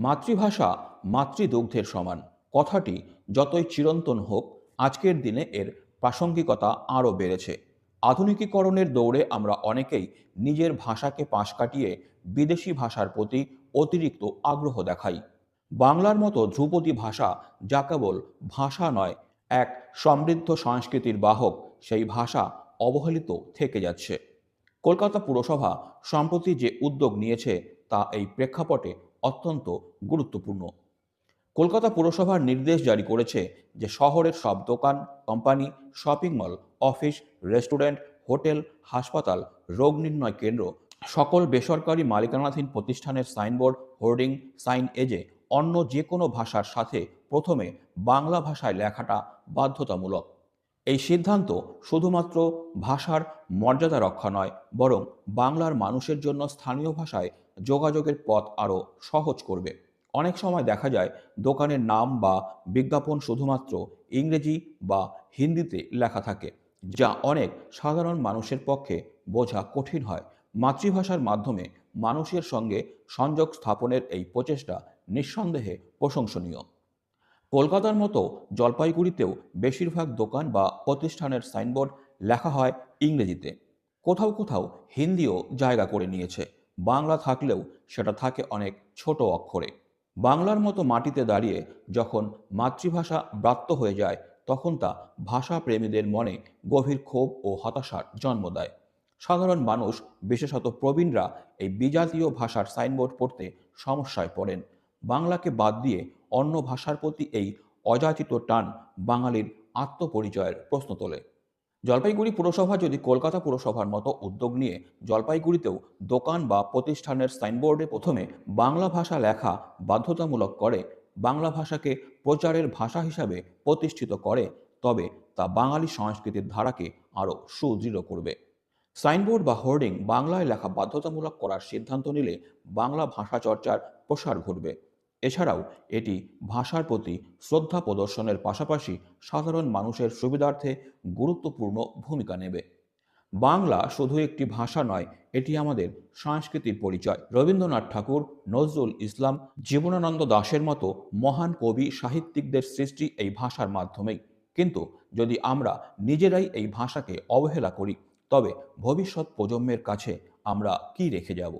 মাতৃভাষা মাতৃদুগ্ধের সমান। কথাটি যতই চিরন্তন হোক, আজকের দিনে এর প্রাসঙ্গিকতা আরও বেড়েছে। আধুনিকীকরণের দৌড়ে আমরা অনেকেই নিজের ভাষাকে পাশ কাটিয়ে বিদেশি ভাষার প্রতি অতিরিক্ত আগ্রহ দেখাই। বাংলার মতো ধ্রুপদী ভাষা যা কেবল ভাষা নয়, এক সমৃদ্ধ সংস্কৃতির বাহক, সেই ভাষা অবহেলিত থেকে যাচ্ছে। কলকাতা পুরসভা সম্প্রতি যে উদ্যোগ নিয়েছে, তা এই প্রেক্ষাপটে অত্যন্ত গুরুত্বপূর্ণ। কলকাতা পুরসভার নির্দেশ জারি করেছে যে শহরের সব দোকান, company, shopping mall, office, restaurant, hotel, হাসপাতাল, রোগ নির্ণয় কেন্দ্র, সকল বেসরকারি মালিকানাধীন প্রতিষ্ঠানের সাইনবোর্ড, হোর্ডিং, সাইন এজে অন্য যে কোনো ভাষার সাথে প্রথমে বাংলা ভাষায় লেখাটা বাধ্যতামূলক। এই সিদ্ধান্ত শুধুমাত্র ভাষার মর্যাদা রক্ষা নয়, বরং বাংলার মানুষের জন্য স্থানীয় ভাষায় যোগাযোগের পথ আরও সহজ করবে। অনেক সময় দেখা যায় দোকানের নাম বা বিজ্ঞাপন শুধুমাত্র ইংরেজি বা হিন্দিতে লেখা থাকে, যা অনেক সাধারণ মানুষের পক্ষে বোঝা কঠিন হয়। মাতৃভাষার মাধ্যমে মানুষের সঙ্গে সংযোগ স্থাপনের এই প্রচেষ্টা নিঃসন্দেহে প্রশংসনীয়। কলকাতার মতো জলপাইগুড়িতেও বেশিরভাগ দোকান বা প্রতিষ্ঠানের সাইনবোর্ড লেখা হয় ইংরেজিতে। কোথাও কোথাও হিন্দিও জায়গা করে নিয়েছে। বাংলা থাকলেও সেটা থাকে অনেক ছোট অক্ষরে। বাংলার মতো মাটিতে দাঁড়িয়ে যখন মাতৃভাষা ব্রাত্য হয়ে যায়, তখন তা ভাষা প্রেমীদের মনে গভীর ক্ষোভ ও হতাশার জন্ম দেয়। সাধারণ মানুষ, বিশেষত প্রবীণরা, এই বিজাতীয় ভাষার সাইনবোর্ড পড়তে সমস্যায় পড়েন। বাংলাকে বাদ দিয়ে অন্য ভাষার প্রতি এই অযাচিত টান বাঙালির আত্মপরিচয়ের প্রশ্ন তোলে। জলপাইগুড়ি পুরসভা যদি কলকাতা পুরসভার মতো উদ্যোগ নিয়ে জলপাইগুড়িতেও দোকান বা প্রতিষ্ঠানের সাইনবোর্ডে প্রথমে বাংলা ভাষা লেখা বাধ্যতামূলক করে, বাংলা ভাষাকে প্রচারের ভাষা হিসাবে প্রতিষ্ঠিত করে, তবে তা বাঙালি সংস্কৃতির ধারাকে আরও সুদৃঢ় করবে। সাইনবোর্ড বা হোর্ডিং বাংলায় লেখা বাধ্যতামূলক করার সিদ্ধান্ত নিলে বাংলা ভাষা চর্চার প্রসার ঘটবে। এছাড়াও এটি ভাষার প্রতি শ্রদ্ধা প্রদর্শনের পাশাপাশি সাধারণ মানুষের সুবিধার্থে গুরুত্বপূর্ণ ভূমিকা নেবে। বাংলা শুধু একটি ভাষা নয়, এটি আমাদের সংস্কৃতির পরিচয়। রবীন্দ্রনাথ ঠাকুর, নজরুল ইসলাম, জীবনানন্দ দাশের মতো মহান কবি সাহিত্যিকদের সৃষ্টি এই ভাষার মাধ্যমেই। কিন্তু যদি আমরা নিজেরাই এই ভাষাকে অবহেলা করি, তবে ভবিষ্যৎ প্রজন্মের কাছে আমরা কি রেখে যাব?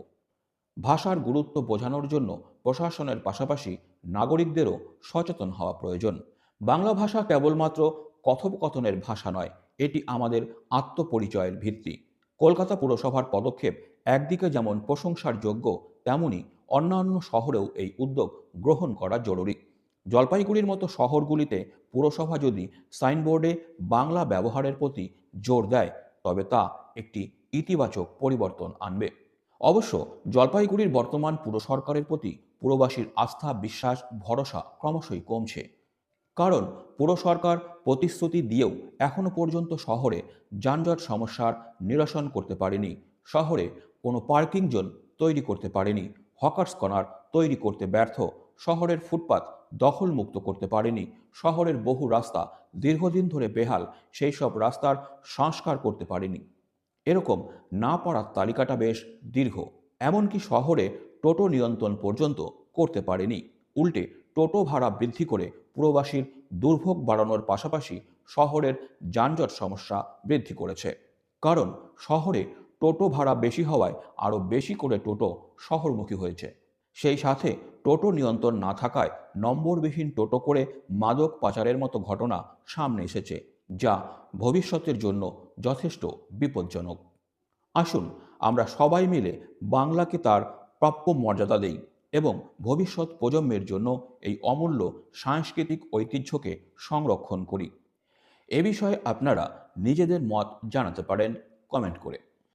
ভাষার গুরুত্ব বোঝানোর জন্য প্রশাসনের পাশাপাশি নাগরিকদেরও সচেতন হওয়া প্রয়োজন। বাংলা ভাষা কেবলমাত্র কথোপকথনের ভাষা নয়, এটি আমাদের আত্মপরিচয়ের ভিত্তি। কলকাতা পুরসভার পদক্ষেপ একদিকে যেমন প্রশংসার যোগ্য, তেমনি অন্যান্য শহরেও এই উদ্যোগ গ্রহণ করা জরুরি। জলপাইগুড়ির মতো শহরগুলিতে পুরসভা যদি সাইনবোর্ডে বাংলা ব্যবহারের প্রতি জোর দেয়, তবে তা একটি ইতিবাচক পরিবর্তন আনবে। অবশ্য জলপাইগুড়ির বর্তমান পুর সরকারের প্রতি পুরবাসীর আস্থা, বিশ্বাস, ভরসা ক্রমশই কমছে। কারণ পুর সরকার প্রতিশ্রুতি দিয়েও এখনও পর্যন্ত শহরে যানজট সমস্যার নিরসন করতে পারেনি। শহরে কোনো পার্কিং জোন তৈরি করতে পারেনি। হকার্স কর্নার তৈরি করতে ব্যর্থ। শহরের ফুটপাত দখলমুক্ত করতে পারেনি। শহরের বহু রাস্তা দীর্ঘদিন ধরে বেহাল। সেই সব রাস্তার সংস্কার করতে পারেনি। এরকম না পারার তালিকাটা বেশ দীর্ঘ, এমনকি শহরে টোটো নিয়ন্ত্রণ পর্যন্ত করতে পারেনি। উল্টে টোটো ভাড়া বৃদ্ধি করে পুরবাসীর দুর্ভোগ বাড়ানোর পাশাপাশি শহরের যানজট সমস্যা বৃদ্ধি করেছে। কারণ শহরে টোটো ভাড়া বেশি হওয়ায় আরও বেশি করে টোটো শহরমুখী হয়েছে। সেই সাথে টোটো নিয়ন্ত্রণ না থাকায় নম্বরবিহীন টোটো করে মাদক পাচারের মতো ঘটনা সামনে এসেছে। যা ভবিষ্যতের জন্য যথেষ্ট বিপজ্জনক। আসুন, আমরা সবাই মিলে বাংলাকে তার প্রাপ্য মর্যাদা দেই এবং ভবিষ্যৎ প্রজন্মের জন্য এই অমূল্য সাংস্কৃতিক ঐতিহ্যকে সংরক্ষণ করি। এ বিষয়ে আপনারা নিজেদের মত জানাতে পারেন কমেন্ট করে।